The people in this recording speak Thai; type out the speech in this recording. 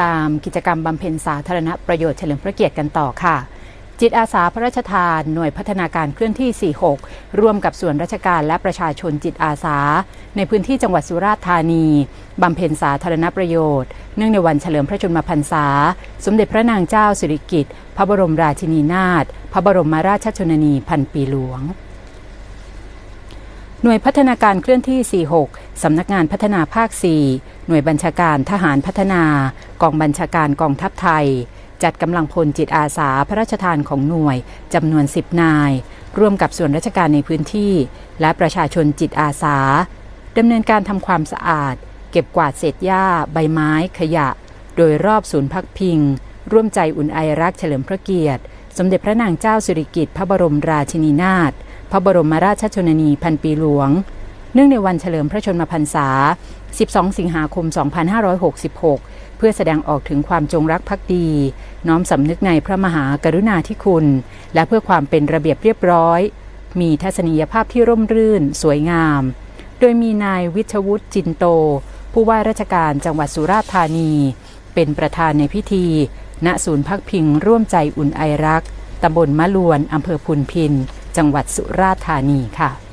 ตามกิจกรรมบำเพ็ญสาธารณประโยชน์เฉลิมพระเกียรติกันต่อค่ะ จิตอาสาพระราชทานหน่วยพัฒนาการเคลื่อนที่ 46 ร่วมกับส่วนราชการและประชาชนจิตอาสา ในพื้นที่จังหวัดสุราษฎร์ธานีบำเพ็ญสาธารณประโยชน์ เนื่องในวันเฉลิมพระชนมพรรษา สมเด็จพระนางเจ้าสิริกิติ์พระบรมราชินีนาถพระบรมราชชนนีพันปีหลวงหน่วยพัฒนาการเคลื่อนที่ 46 สำนักงานพัฒนาภาค 4 หน่วยบัญชาการทหารพัฒนากองบัญชาการกองทัพไทย จัดกำลังพลจิตอาสาพระราชทานของหน่วยจำนวน 10 นาย ร่วมกับส่วนราชการในพื้นที่ และประชาชนจิตอาสาดำเนินการทำความสะอาด เก็บกวาดเศษหญ้า ใบไม้ ขยะ โดยรอบศูนย์พักพิง ร่วมใจอุ่นไอรักเฉลิมพระเกียรติ สมเด็จพระนางเจ้าสิริกิติ์พระบรมราชินีนาถพระบรมราชชนนีพันปีหลวง เนื่องในวันเฉลิมพระชนมพรรษา 12 สิงหาคม 2566 เพื่อแสดงออกถึงความจงรักภักดี น้อมสำนึกในพระมหากรุณาธิคุณ และเพื่อความเป็นระเบียบเรียบร้อย มีทัศนียภาพที่ร่มรื่น สวยงาม โดยมีนายวิชวุฒิจินโต ผู้ว่าราชการจังหวัดสุราษฎร์ธานี เป็นประธานในพิธี ณ ศูนย์พักพิงร่วมใจอุ่นไอรักตำบลมะลวนอำเภอพุนพิน จังหวัดสุราษฎร์ธานีค่ะ